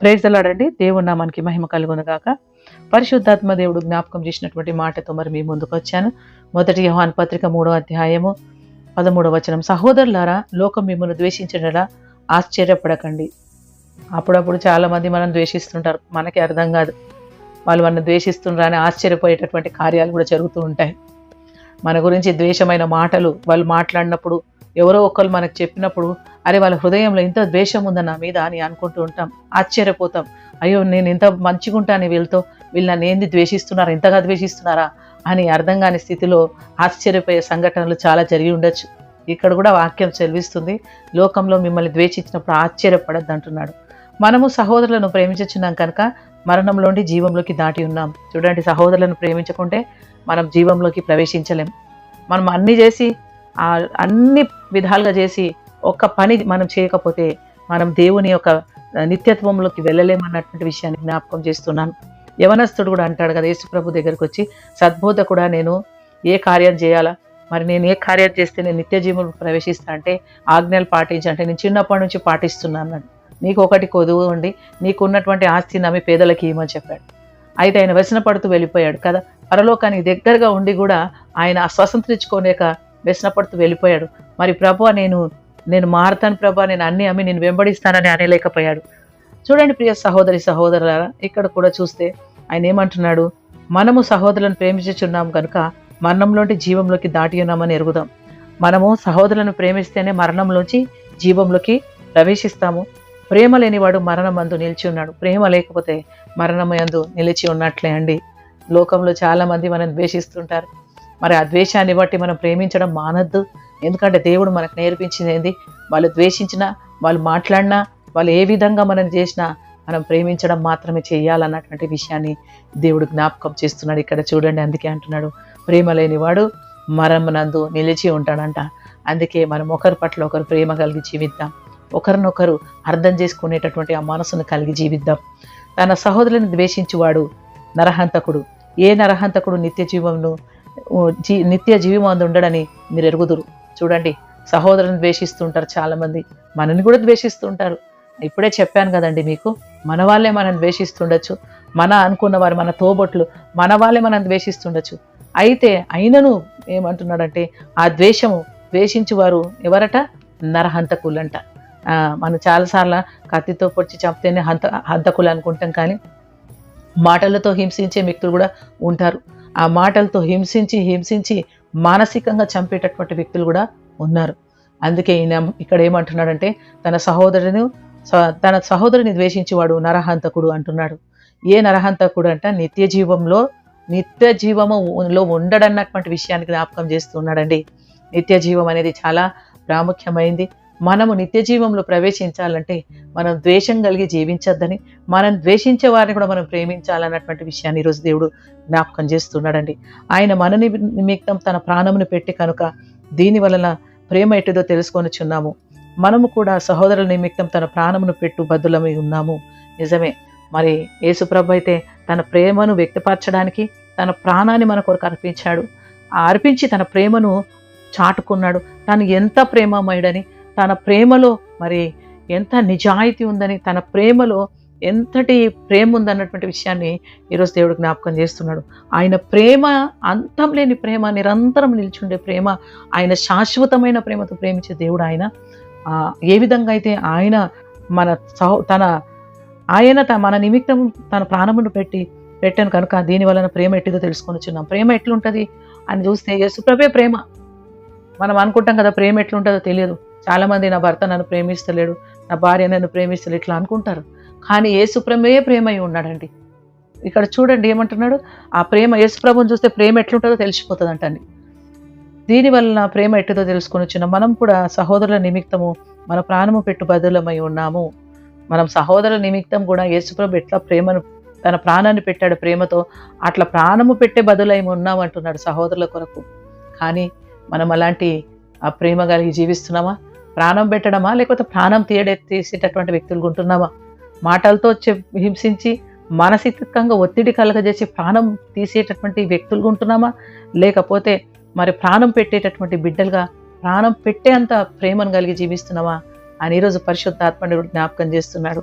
ప్రేజలాడండి దేవుని నామానికి మహిమ కలుగునుగాక. పరిశుద్ధాత్మ దేవుడు జ్ఞాపకం చేసినటువంటి మాటతో మరి మీ ముందుకు వచ్చాను. మొదటి యోహాన్ పత్రిక మూడో అధ్యాయము పదమూడవ వచనం. సహోదరులారా లోకం మిమ్మల్ని ద్వేషించడలా ఆశ్చర్యపడకండి. అప్పుడప్పుడు చాలామంది మనం ద్వేషిస్తుంటారు. మనకి అర్థం కాదు. వాళ్ళు మనం ద్వేషిస్తుండ్రని ఆశ్చర్యపోయేటటువంటి కార్యాలు కూడా జరుగుతూ ఉంటాయి. మన గురించి ద్వేషమైన మాటలు వాళ్ళు మాట్లాడినప్పుడు ఎవరో ఒకరు మనకు చెప్పినప్పుడు అరే వాళ్ళ హృదయంలో ఇంత ద్వేషం ఉందా నా మీద? అని అనుకుంటూ ఉంటాం. ఆశ్చర్యపోతాం. అయ్యో నేను ఇంత మంచిగా ఉంటాను వీళ్ళతో? వీళ్ళు నన్ను ఏంది ద్వేషిస్తున్నారా? ఇంతగా ద్వేషిస్తున్నారా? అని అర్థం కాని స్థితిలో ఆశ్చర్యపోయే సంఘటనలు చాలా జరిగి ఉండొచ్చు. ఇక్కడ కూడా వాక్యం చెల్విస్తుంది లోకంలో మిమ్మల్ని ద్వేషించినప్పుడు ఆశ్చర్యపడద్దు అంటున్నాడు. మనము సహోదరులను ప్రేమించున్నాం కనుక మరణంలోండి జీవంలోకి దాటి ఉన్నాం. చూడండి సహోదరులను ప్రేమించకుంటే మనం జీవంలోకి ప్రవేశించలేం. మనం అన్ని చేసి అన్ని విధాలుగా చేసి ఒక్క పని మనం చేయకపోతే మనం దేవుని యొక్క నిత్యత్వంలోకి వెళ్ళలేమన్నటువంటి విషయాన్ని జ్ఞాపకం చేస్తున్నాను. యవనస్తుడు కూడా అంటాడు కదా యేసుప్రభు దగ్గరికి వచ్చి సద్బోధ కూడా నేను ఏ కార్యం చేయాలా? మరి నేను ఏ కార్యం చేస్తే నేను నిత్య జీవులు ప్రవేశిస్తా అంటే ఆజ్ఞలు పాటించి అంటే నేను చిన్నప్పటి నుంచి పాటిస్తున్నాను అన్నాడు. నీకు ఒకటి కొదువు ఉండి నీకు ఉన్నటువంటి ఆస్తి నమ్మి పేదలకి ఇవ్వమని చెప్పాడు. అయితే ఆయన వ్యసన పడుతూ వెళ్ళిపోయాడు కదా పరలోకానికి దగ్గరగా ఉండి కూడా ఆయన స్వతంత్రించుకోలేక వ్యసనపడుతూ వెళ్ళిపోయాడు. మరి ప్రభు నేను నేను మారతాను ప్రభా నేను అన్ని అమ్మి నేను వెంబడిస్తానని అనలేకపోయాడు. చూడండి ప్రియ సహోదరి సహోదరులారా ఇక్కడ కూడా చూస్తే ఆయన ఏమంటున్నాడు? మనము సహోదరులను ప్రేమించుచున్నాం కనుక మరణంలోంటి జీవంలోకి దాటి ఉన్నామని ఎరుగుదాం. మనము సహోదరులను ప్రేమిస్తేనే మరణంలోంచి జీవంలోకి ప్రవేశిస్తాము. ప్రేమ లేనివాడు మరణమందు నిలిచి ఉన్నాడు. ప్రేమ లేకపోతే మరణమందు నిలిచి ఉన్నట్లే అండి. లోకంలో చాలామంది మనం ద్వేషిస్తుంటారు. మరి ఆ ద్వేషాన్ని బట్టి మనం ప్రేమించడం మానద్దు. ఎందుకంటే దేవుడు మనకు నేర్పించింది ఏంది? వాళ్ళు ద్వేషించినా వాళ్ళు మాట్లాడినా వాళ్ళు ఏ విధంగా మనం చేసినా మనం ప్రేమించడం మాత్రమే చేయాలన్నటువంటి విషయాన్ని దేవుడు జ్ఞాపకం చేస్తున్నాడు ఇక్కడ చూడండి. అందుకే అంటున్నాడు ప్రేమ లేనివాడు మరమనందు నిలిచి ఉంటాడంట. అందుకే మనం ఒకరి పట్ల ఒకరు ప్రేమ కలిగి జీవిద్దాం. ఒకరినొకరు అర్థం చేసుకునేటటువంటి ఆ మనసును కలిగి జీవిద్దాం. తన సహోదరుని ద్వేషించువాడు నరహంతకుడు. ఏ నరహంతకుడు నిత్య జీవంను జీ నిత్య జీవమందు ఉండడని మీరు ఎరుగుదురు చూడండి సహోదరుని ద్వేషిస్తుంటారు చాలామంది. మనని కూడా ద్వేషిస్తుంటారు. ఇప్పుడే చెప్పాను కదండి మీకు మన వాళ్ళే మనం ద్వేషిస్తుండొచ్చు. మన అనుకున్న వారు మన తోబొట్లు మన వాళ్ళే మనం ద్వేషిస్తుండొచ్చు. అయితే అయినను ఏమంటున్నాడంటే ఆ ద్వేషము ద్వేషించువారు ఎవరట? నరహంతకులంట. మనం చాలాసార్లు కత్తితో పొడిచి చంపితేనే హంత హంతకులు అనుకుంటాం కానీ మాటలతో హింసించే వ్యక్తులు కూడా ఉంటారు. ఆ మాటలతో హింసించి హింసించి మానసికంగా చంపేటటువంటి వ్యక్తులు కూడా ఉన్నారు. అందుకే ఈయన ఇక్కడ ఏమంటున్నాడంటే తన సహోదరుని తన సహోదరుని ద్వేషించేవాడు నరహంతకుడు అంటున్నాడు. ఏ నరహంతకుడు అంట నిత్య జీవంలో నిత్య జీవములో ఉండడన్నటువంటి విషయాన్ని జ్ఞాపకం చేస్తున్నాడండి నిత్య జీవం అనేది చాలా ప్రాముఖ్యమైంది. మనము నిత్య జీవంలో ప్రవేశించాలంటే మనం ద్వేషం కలిగి జీవించొద్దని మనం ద్వేషించే వారిని కూడా మనం ప్రేమించాలన్నటువంటి విషయాన్ని ఈరోజు దేవుడు జ్ఞాపకం చేస్తున్నాడండి. ఆయన మన నిమిత్తం తన ప్రాణమును పెట్టి కనుక దీని వలన ప్రేమ ఎట్టుదో తెలుసుకొనిచున్నాము మనము కూడా సహోదరుల నిమిత్తం తన ప్రాణమును పెట్టు బద్దులమై ఉన్నాము. నిజమే. మరి యేసుప్రభు అయితే తన ప్రేమను వ్యక్తపరచడానికి తన ప్రాణాన్ని మన కొరకు అర్పించాడు. అర్పించి తన ప్రేమను చాటుకున్నాడు. తను ఎంత ప్రేమమయుడని తన ప్రేమలో మరి ఎంత నిజాయితీ ఉందని తన ప్రేమలో ఎంతటి ప్రేమ ఉందన్నటువంటి విషయాన్ని ఈరోజు దేవుడు జ్ఞాపకం చేస్తున్నాడు. ఆయన ప్రేమ అంతం లేని ప్రేమ నిరంతరం నిల్చుండే ప్రేమ ఆయన శాశ్వతమైన ప్రేమతో ప్రేమించే దేవుడు ఆయన. ఏ విధంగా అయితే ఆయన మన సహో తన ఆయన త- మన నిమిత్తం తన ప్రాణమును పెట్టి పెట్టాను కనుక దీని వలన ప్రేమ ఎట్టిదో తెలుసుకొనిచున్నాం ప్రేమ ఎట్లుంటుంది? అని చూస్తే యేసుప్రభే ప్రేమ. మనం అనుకుంటాం కదా ప్రేమ ఎట్లుంటుందో తెలియదు. చాలామంది నా భర్త నన్ను ప్రేమిస్తలేడు నా భార్య నన్ను ప్రేమిస్తలేడు ఇట్లా అనుకుంటారు. కానీ యేసుప్రమే ప్రేమ అయి ఉన్నాడండి. ఇక్కడ చూడండి ఏమంటున్నాడు? ఆ ప్రేమ యేసుప్రభుని చూస్తే ప్రేమ ఎట్లుంటుందో తెలిసిపోతుంది అంటండి దీనివల్ల ప్రేమ ఎట్టుదో తెలుసుకొని వచ్చిన మనం కూడా సహోదరుల నిమిత్తము మన ప్రాణము పెట్టు బదులమై ఉన్నాము. మనం సహోదరుల నిమిత్తం కూడా యేసుప్రభు ఎట్లా ప్రేమను తన ప్రాణాన్ని పెట్టాడు ప్రేమతో అట్లా ప్రాణము పెట్టే బదులై ఉన్నాం అంటున్నాడు సహోదరుల కొరకు. కానీ మనం అలాంటి ఆ ప్రేమ కలిగి జీవిస్తున్నామా? ప్రాణం పెట్టడమా? లేకపోతే ప్రాణం తీయడే తీసేటటువంటి వ్యక్తులు ఉంటున్నామా? మాటలతో హింసించి మానసికంగా ఒత్తిడి కలగజేసి ప్రాణం తీసేటటువంటి వ్యక్తులు ఉంటున్నామా? లేకపోతే మరి ప్రాణం పెట్టేటటువంటి బిడ్డలుగా ప్రాణం పెట్టేంత ప్రేమను కలిగి జీవిస్తున్నామా? అని ఈరోజు పరిశుద్ధాత్మని జ్ఞాపకం చేస్తున్నాడు.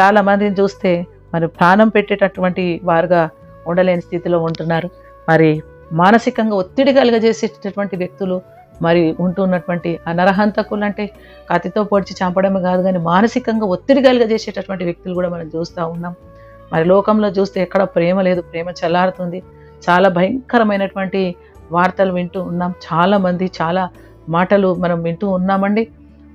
చాలా మందిని చూస్తే మరి ప్రాణం పెట్టేటటువంటి వారుగా ఉండలేని స్థితిలో ఉంటున్నారు. మరి మానసికంగా ఒత్తిడి కలుగజేసేటటువంటి వ్యక్తులు మరి ఉంటున్నటువంటి ఆ నరహంతకులు అంటే కత్తితో పొడిచి చంపడమే కాదు కానీ మానసికంగా ఒత్తిడి కలిగజేసేటటువంటి వ్యక్తులు కూడా మనం చూస్తూ ఉన్నాం. మరి లోకంలో చూస్తే ఎక్కడ ప్రేమ లేదు ప్రేమ చల్లారుతుంది. చాలా భయంకరమైనటువంటి వార్తలు వింటూ ఉన్నాం. చాలామంది చాలా మాటలు మనం వింటూ ఉన్నామండి.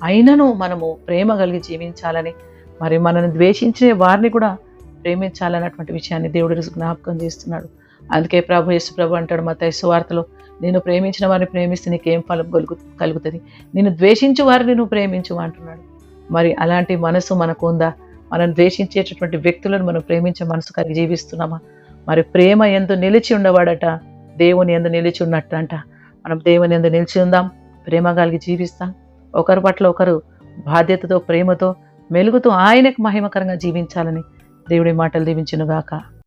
అయినను మనము ప్రేమ కలిగి జీవించాలని మరి మనల్ని ద్వేషించే వారిని కూడా ప్రేమించాలన్నటువంటి విషయాన్ని దేవుడు జ్ఞాపకం చేస్తున్నాడు. అందుకే ప్రభు యేసు ప్రభు అంటాడు మా తైసు వార్తలో నేను ప్రేమించిన వారిని ప్రేమిస్తే నీకేం ఫలం కలుగు కలుగుతుంది? నేను ద్వేషించు వారిని నువ్వు ప్రేమించు అంటున్నాడు. మరి అలాంటి మనసు మనకు ఉందా మనం ద్వేషించేటటువంటి వ్యక్తులను మనం ప్రేమించే మనసు కలిగి జీవిస్తున్నామా? మరి ప్రేమ ఎందు నిలిచి ఉండవాడట దేవుని ఎందు నిలిచి ఉన్నట్టు అంట మనం దేవుని ఎందు నిలిచి ఉందాం ప్రేమ కలిగి జీవిస్తాం. ఒకరి పట్ల ఒకరు బాధ్యతతో ప్రేమతో మెలుగుతూ ఆయనకు మహిమకరంగా జీవించాలని దేవుడి మాటలు దీవించునుగాక.